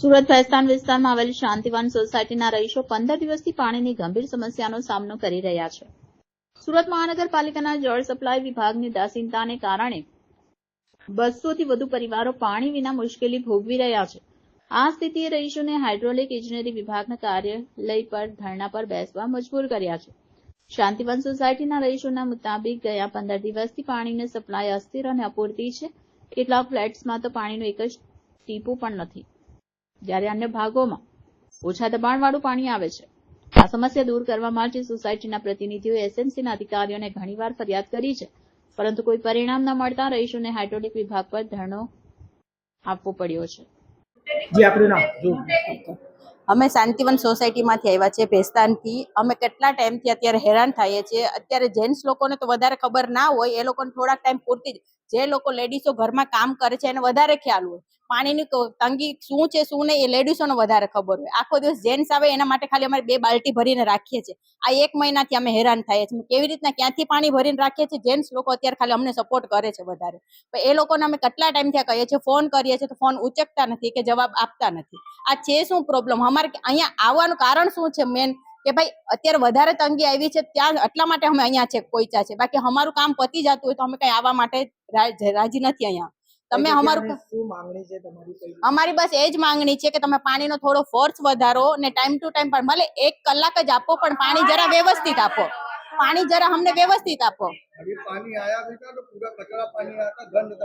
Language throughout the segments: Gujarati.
સુરત ભેસ્તાન વિસ્તારમાં આવેલી શાંતિવન સોસાયટીના રહીશો પંદર દિવસથી પાણીની ગંભીર સમસ્યાનો સામનો કરી રહ્યા છે. સુરત મહાનગરપાલિકાના જળ સપ્લાય વિભાગની દાસીનતાને કારણે બસોથી વધુ પરિવારો પાણી વિના મુશ્કેલી ભોગવી રહ્યા છે. આ સ્થિતિએ રહીશોને હાઇડ્રોલિક ઇજનેરી વિભાગના કાર્યાલય પર ધરણા પર બેસવા મજબૂર કર્યા છે. શાંતિવન સોસાયટીના રહીશોના મુતાબિક ગયા પંદર દિવસથી પાણીની સપ્લાય અસ્થિર અને અપૂરતી છે. કેટલાક ફ્લેટ્સમાં તો પાણીનો એક જ ટીપું પણ નથી. જ્યારે અન્ય ભાગોમાં ઓછા દબાણવાળું પાણી આવે છે. આ સમસ્યા દૂર કરવા માટે સોસાયટીના પ્રતિનિધિઓએ એસએમસીના અધિકારીઓને ઘણીવાર ફરિયાદ કરી છે પરંતુ કોઈ પરિણામ ન મળતા રહીશોને હાઇડ્રોલિક વિભાગ પર ધરણો આપવો પડ્યો છે. જી આપણું નામ? અમે શાંતિવન સોસાયટીમાંથી આવ્યા છે ભેસ્તાનથી. અમે કેટલા ટાઈમથી અત્યારે હેરાન થઈએ છીએ. અત્યારે જેન્ટ્સ લોકોને તો વધારે ખબર ના હોય એ લોકોને થોડાક ટાઈમ પૂરતી જ. જે લોકો લેડીઝો ઘરમાં કામ કરે છે એને વધારે ખ્યાલ હોય. પાણીની તંગી શું છે, શું નહીં એ લેડીઝોને વધારે ખબર હોય. આખો દિવસ જેન્ટ્સ આવે એના માટે ખાલી અમારે બે બાલ્ટી ભરીને રાખીએ છીએ. આ એક મહિનાથી અમે હેરાન થઈએ છીએ કેવી રીતના ક્યાંથી પાણી ભરીને રાખીએ છીએ? જેન્ટ્સ લોકો અત્યારે ખાલી અમને સપોર્ટ કરે છે વધારે. પણ એ લોકોને અમે કેટલા ટાઈમથી કહીએ છીએ? ફોન કરીએ છીએ તો ફોન ઉચકતા નથી કે જવાબ આપતા નથી. આ છે શું પ્રોબ્લેમ અમારે અહીંયા આવવાનું કારણ શું છે મેન કે ભાઈ, અત્યારે વધારે તંગી આવી છે, ત્યાં એટલા માટે અમે અહીંયા છે કોઈચા છે. બાકી અમારું કામ પતી જતું હોય તો અમે કઈ આવવા માટે રાજી નથી અહીંયા. તમે અમારું માંગણી છે તમારી અમારી બસ એ જ માંગણી છે કે તમે પાણીનો થોડો ફોર્સ વધારો ને ટાઈમ ટુ ટાઈમ પણ ભલે એક કલાક જ આપો પણ પાણી જરા વ્યવસ્થિત આપો. પાણી જરા અમને વ્યવસ્થિત આપો.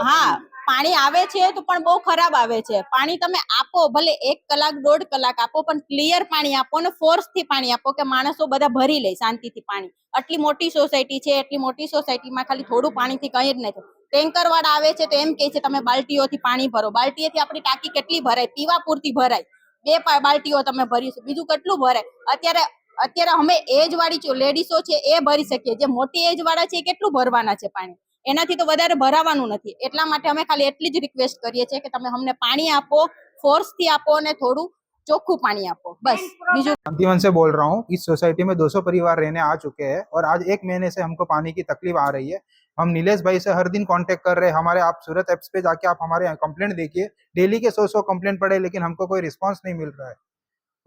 હા પાણી આવે છે તો પણ બહુ ખરાબ આવે છે. પાણી તમે આપો ભલે એક કલાક દોઢ કલાક આપો પણ ક્લિયર પાણી આપો ને ફોર્સથી પાણી આપો કે માણસો બધા ભરી લે શાંતિથી પાણી. આટલી મોટી સોસાયટી છે એટલી મોટી સોસાયટીમાં ખાલી થોડું પાણીથી કંઈ જ નથી. ટેન્કર વાળા આવે છે તો એમ કહે છે, તમે બાલ્ટીઓથી પાણી ભરો. બાલ્ટીઓથી આપણી ટાંકી કેટલી ભરાય? પીવા પૂરતી ભરાય. બે બાલ્ટીઓ તમે ભરીશું બીજું કેટલું ભરાય? અત્યારે અત્યારે અમે એજ વાળી લેડીસો છે, એ ભરી શકીએ. જે મોટી એજ વાળા છે, એ કેટલું ભરવાના છે પાણી? એનાથી તો વધારે ભરાવાનું નથી. એટલા માટે અમે ખાલી એટલી જ રિક્વેસ્ટ કરીએ છીએ કે તમે અમને પાણી આપો ફોર્સથી આપો અને થોડું ચોખ્ખું પાણી આપો બસ બીજું शांतिवन से बोल रहा हूँ इस सोसाइटी में 200 परिवार रहने आ चुके हैं और आज एक महीने से हमको पानी की तकलीफ आ रही है हम नीलेश भाई से हर दिन कांटेक्ट कर रहे हैं हमारे आप सूरत एप्स पे जाके आप हमारे कंप्लेंट देखिए डेली के सौ सौ कंप्लेंट पड़े लेकिन हमको कोई रिस्पांस नहीं मिल रहा है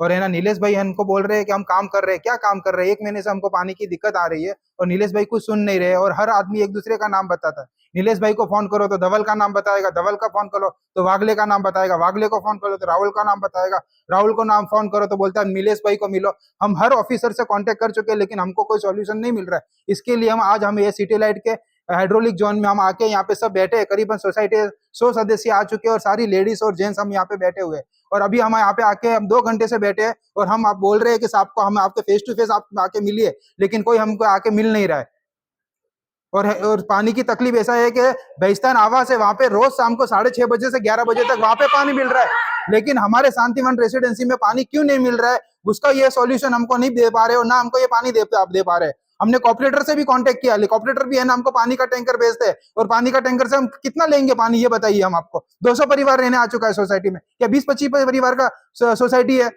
और है ना, नीलेश भाई हमको बोल रहे हैं कि हम काम कर रहे हैं। क्या काम कर रहे हैं? एक महीने से हमको पानी की दिक्कत आ रही है और नीलेश भाई कुछ सुन नहीं रहे और हर आदमी एक दूसरे का नाम बताता है। नीलेश भाई को फ़ोन करो तो धवल का नाम बताएगा, धवल का फ़ोन करो तो वागले का नाम बताएगा, वागले को फ़ोन करो तो राहुल का नाम बताएगा। राहुल को नाम फ़ोन करो तो बोलता है, नीलेश भाई को मिलो। हम हर ऑफिसर से कांटेक्ट कर चुके हैं, लेकिन हमको कोई सॉल्यूशन नहीं मिल रहा है। इसके लिए हम, आज हम ये सिटी लाइट के हाइड्रोलिक जोन में हम आके यहाँ पे सब बैठे, करीबन सोसाइटी, सौ सदस्य आ चुके हैं और सारी लेडीज़ और जेंट्स हम यहाँ पे बैठे हुए हैं। और अभी हम यहाँ पे आके हम दो घंटे से बैठे हैं और हम आप बोल रहे हैं कि साहब को हम आपके फेस टू फेस आप आके मिलिए, लेकिन कोई हमको आके मिल नहीं रहा है। और और पानी की तकलीफ़ ऐसा है कि बेस्तान आवास है, वहाँ पे रोज शाम को साढ़े छह बजे से ग्यारह बजे तक वहाँ पे पानी मिल रहा है। लेकिन हमारे शांतिवन रेसिडेंसी में पानी क्यों नहीं मिल रहा है, उसका ये सॉल्यूशन हमको नहीं दे पा रहे और ना हमको ये पानी दे दे पा रहे हमने कॉपरेटर से भी कॉन्टेक्ट किया। कॉपरेटर भी है ना, हमको पानी का टैंकर भेजते हैं। और पानी का टैंकर से हम कितना लेंगे पानी, ये बताइए हम आपको। 200 परिवार रहने आ चुका है सोसाइटी में। या 20-25 परिवार का सोसाइटी है।